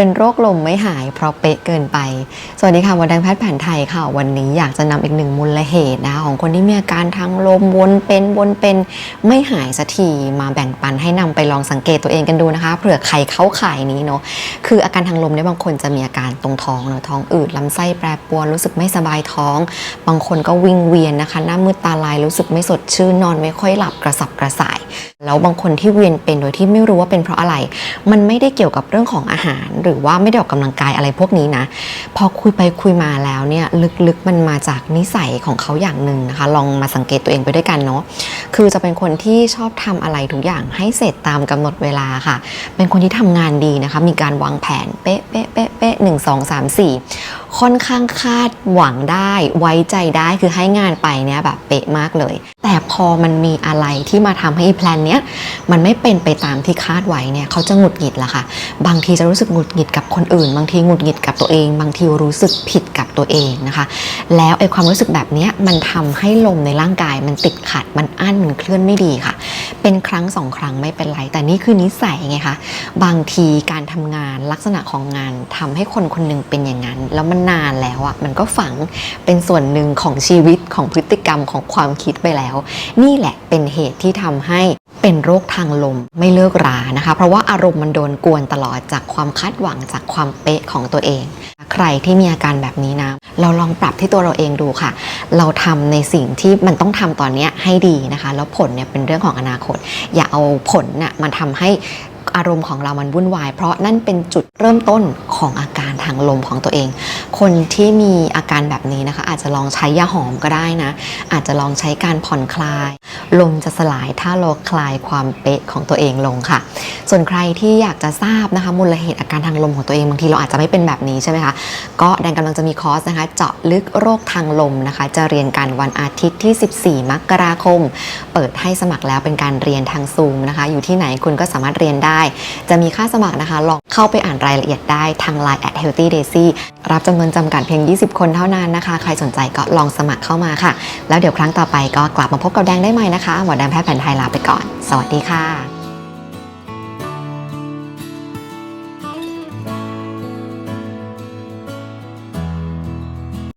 เป็นโรคลมไม่หายเพราะเป๊ะเกินไป สวัสดีค่ะหมอแดงแพทย์แผนไทยค่ะ วันนี้อยากจะนำอีกหนึ่งมูลเหตุนะคะของคนที่มีอาการทางลมวนเป็นวนเป็นไม่หายสักทีมาแบ่งปันให้นำไปลองสังเกตตัวเองกันดูนะคะเผื่อใครเข้าข่ายนี้เนาะคืออาการทางลมเนี่ยบางคนจะมีอาการตรงท้องเนาะท้องอืดลำไส้แปรปรวนรู้สึกไม่สบายท้อง บางคนก็วิงเวียนนะคะ หน้ามืดตาลายรู้สึกไม่สดชื่นนอนไม่ค่อยหลับกระสับกระส่าย แล้วบางคนที่เวียนเป็นโดยที่ไม่รู้ว่าเป็นเพราะอะไร มันไม่ได้เกี่ยวกับเรื่องของอาหารหรือว่าไม่ได้ออกกำลังกายอะไรพวกนี้นะ พอคุยไปคุยมาแล้วเนี่ยลึกๆมันมาจากนิสัยของเขาอย่างหนึ่งนะคะ ลองมาสังเกตตัวเองไปด้วยกันเนาะคือจะเป็นคนที่ชอบทำอะไรทุกอย่างให้เสร็จตามกำหนดเวลาค่ะ เป็นคนที่ทำงานดีนะคะ มีการวางแผนเป๊ะเป๊ะเป๊ะเป๊ะหนึ่งสองสามสี่ค่อนข้างคาดหวังได้ไว้ใจได้คือให้งานไปเนี่ยแบบเป๊ะมากเลย อมันมีอะไรที่มาทำให้แพลนเนี้ยมันไม่เป็นไปตามที่คาดไว้เนี่ยเขาจะหงุดหงิดละค่ะ บางทีจะรู้สึกหงุดหงิดกับคนอื่น บางทีหงุดหงิดกับตัวเอง บางทีรู้สึกผิดกับตัวเองนะคะ แล้วไอ้ความรู้สึกแบบเนี้ยมันทำให้ลมในร่างกายมันติดขัดมันอั้นมันเคลื่อนไม่ดีค่ะ เป็นครั้งสองครั้งไม่เป็นไร แต่นี่คือนิสัยไงคะ บางทีการทำงานลักษณะของงานทำให้คนคนหนึงเป็นอย่างนั้น แล้วมันนานแล้วอะ่ะมันก็ฝังเป็นส่วนหนึ่งของชีวิตของพฤติกรรมของความคิดไปแล้ว นี่แหละเป็นเหตุที่ทำให้เป็นโรคทางลมไม่เลิกรานะคะ เพราะว่าอารมณ์มันโดนกวนตลอดจากความคาดหวังจากความเป๊ะของตัวเอง ใครที่มีอาการแบบนี้นะ เราลองปรับที่ตัวเราเองดูค่ะ เราทำในสิ่งที่มันต้องทำตอนนี้ให้ดีนะคะ แล้วผลเนี่ยเป็นเรื่องของอนาคต อย่าเอาผลน่ะมาทำให้อารมณ์ของเรามันวุ่นวาย เพราะนั่นเป็นจุดเริ่มต้นของอาการทางลมของตัวเอง คนที่มีอาการแบบนี้นะคะ อาจจะลองใช้ยาหอมก็ได้นะ อาจจะลองใช้การผ่อนคลาย ลมจะสลายถ้าเราคลายความเป๊ะของตัวเองลงค่ะ ส่วนใครที่อยากจะทราบนะคะมูลเหตุอาการทางลมของตัวเองบางทีเราอาจจะไม่เป็นแบบนี้ใช่ไหมคะก็แดงกำลังจะมีคอร์สนะคะ เจาะลึกโรคทางลมนะคะ จะเรียนกันวันอาทิตย์ที่ 14 มกราคม เปิดให้สมัครแล้วเป็นการเรียนทางซูมนะคะ อยู่ที่ไหนคุณก็สามารถเรียนได้ จะมีค่าสมัครนะคะลองเข้าไปอ่านรายละเอียดได้ทาง Line at healthy daisy รับจำนวนจำกัดเพียง 20 คนเท่านั้นนะคะ ใครสนใจก็ลองสมัครเข้ามาค่ะ แล้วเดี๋ยวครั้งต่อไปก็กลับมาพบกับแดงได้ใหม่นะคะหมอแดงแพทย์แผนไทยลาไปก่อน สวัสดีค่ะ